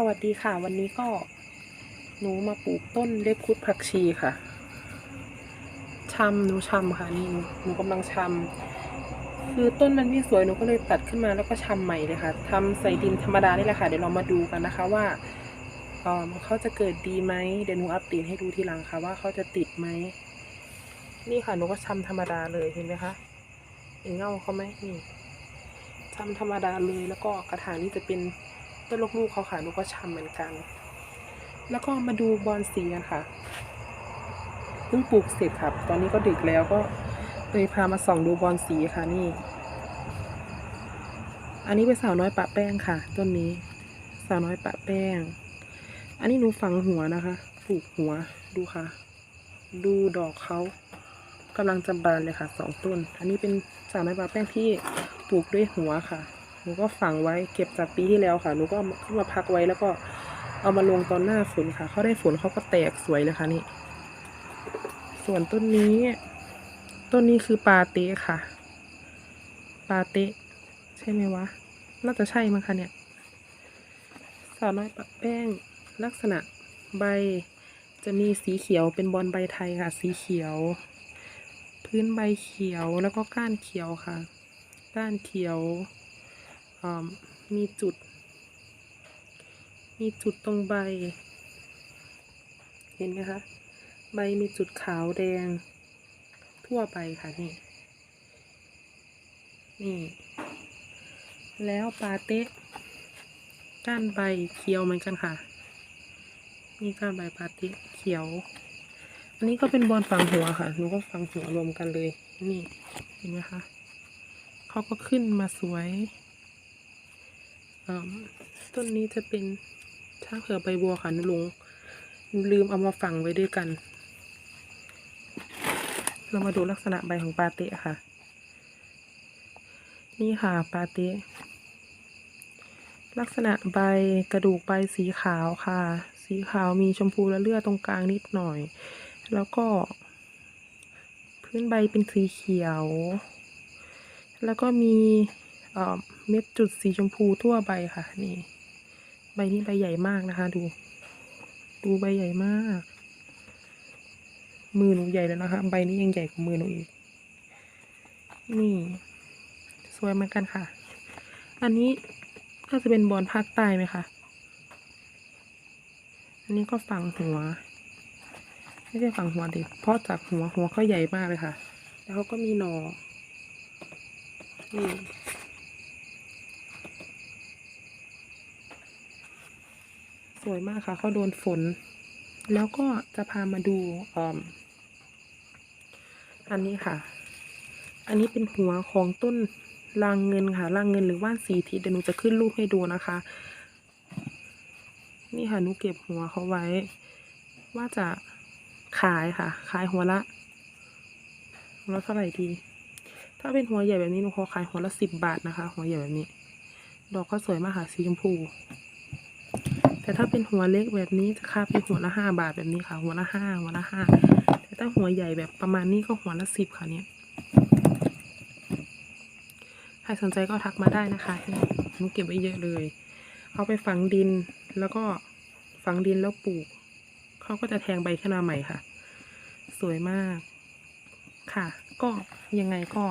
สวัสดีค่ะ วันนี้ก็หนูมาปลูกต้นเล็บคุดผักชีค่ะชำหนูชำค่ะนี่หนูหนูกำลังชำคือต้นมันไม่สวยหนูก็เลยตัดขึ้นมาแล้วก็ชำใหม่เลยค่ะทำใส่ดินธรรมดานี่แหละค่ะเดี๋ยวเรามาดูกันนะคะว่าเออเขาจะเกิดดีไหมเดี๋ยวหนูอัปเดตให้ดูทีหลังค่ะว่าเขาจะติดไหมนี่ค่ะหนูก็ชำธรรมดาเลยเห็นไหมคะเห็นเงาเขาไหมนี่ชำธรรมดาเลยแล้วก็กระถางนี่จะเป็น ต้นลูกๆเขาค่ะหนูกก็ชำเหมือนกัน แล้วก็มาดูบอลสีกันค่ะเพิ่งปลูกเสร็จครับ ตอนนี้ก็ดึกแล้วก็เลยพามาส่องดูบอลสีค่ะนี่ อันนี้เป็นสาวน้อยปะแป้งค่ะ ต้นนี้ สาวน้อยปะแป้ง อันนี้หนูฝังหัวนะคะ ปลูกหัวดูค่ะ ดูดอกเขากำลังจะบานเลยค่ะสองต้น อันนี้เป็นสาวน้อยปะแป้งที่ปลูกด้วยหัวค่ะ นูก็ฝังไว้เก็บจากปีที่แล้วค่ะ หนูก็เอาขึ้นมาพักไว้แล้วก็เอามาลงตอนหน้าฝนค่ะ เขาได้ฝนเขาก็แตกสวยเลยค่ะนี่ ส่วนต้นนี้ ต้นนี้คือปาเต้ค่ะ ปาเต้ใช่ไหมวะ น่าจะใช่มั้งคะเนี่ย สาวน้อยปะแป้ง ลักษณะใบจะมีสีเขียวเป็นบอลใบไทยค่ะ สีเขียว พื้นใบเขียวแล้วก็ก้านเขียวค่ะ ก้านเขียว มีจุด มีจุดตรงใบ เห็นไหมคะ ใบมีจุดขาวแดง ทั่วไปค่ะนี่ นี่ แล้วปาเต้ก้านใบเขียวเหมือนกันค่ะ นี่ก้านใบปาเต้เขียว อันนี้ก็เป็นบอลฝังหัวค่ะ หนูก็ฝังหัวรวมกันเลย นี่ เห็นไหมคะ เขาก็ขึ้นมาสวย ต้นนี้จะเป็นช้างเผือกใบบัวค่ะนุลงลืมเอามาฝังไว้ด้วยกัน เรามาดูลักษณะใบของปาเตะค่ะ นี่ค่ะปาเตะลักษณะใบกระดูกใบสีขาวค่ะ สีขาวมีชมพูและเลือดตรงกลางนิดหน่อย แล้วก็ พื้นใบเป็นสีเขียว แล้วก็มี เม็ดจุดสีชมพูทั่วใบค่ะ นี่ ใบนี้ใบใหญ่มากนะคะ ดู ดูใบใหญ่มาก มือหนูใหญ่แล้วนะคะ ใบนี้ยังใหญ่กว่ามือหนูอีก นี่ สวยเหมือนกันค่ะ อันนี้น่าจะเป็นบอลภาคใต้ไหมคะอันนี้ก็ฝังหัว ไม่ใช่ฝังหัวดิเพราะจากหัวหัวเขาใหญ่มากเลยค่ะ แล้วเขาก็มีหนอนี่ วยมากค่ะเขาโดนฝน แล้วก็จะพามาดูอออันนี้ค่ะ อันนี้เป็นหัวของต้นรางเงินค่ะรางเงินหรือว่านสีทิศเดี๋ยวหนูจะขึ้นรูปให้ดูนะคะ นี่ค่ะหนูเก็บหัวเขาไว้ ว่าจะขายค่ะ ขายหัวละหัวละเท่าไหร่ดี ถ้าเป็นหัวใหญ่แบบนี้หนูขอขายหัวละสิบบาทนะคะ หัวใหญ่แบบนี้ ดอกก็สวยมากค่ะสีชมพู แต่ถ้าเป็นหัวเล็กแบบนี้จะค่าเป็นหัวละห้าบาทแบบนี้ค่ะ หัวละห้าหัวละห้าแต่ถ้าหัวใหญ่แบบประมาณนี้ก็หัวละสิบค่ะเนี่ยใครสนใจก็ทักมาได้นะคะนี่หนูเก็บไว้เยอะเลย เอาไปฝังดินแล้วก็ฝังดินแล้วปลูกเขาก็จะแทงใบขึ้นมาใหม่ค่ะ สวยมากค่ะ ก็ยังไงก็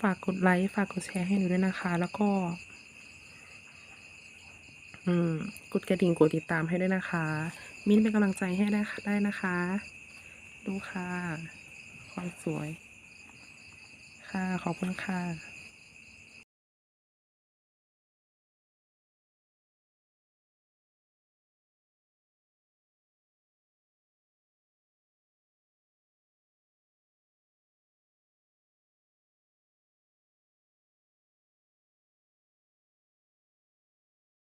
ฝากกดไลค์ฝากกดแชร์ให้หนูด้วยนะคะ แล้วก็ อืมกดกระดิ่งกดติดตามให้ด้วยนะคะ มิ้นเป็นกำลังใจให้ได้ได้นะคะ ดูค่ะ ความสวย ค่ะ ขอบคุณค่ะ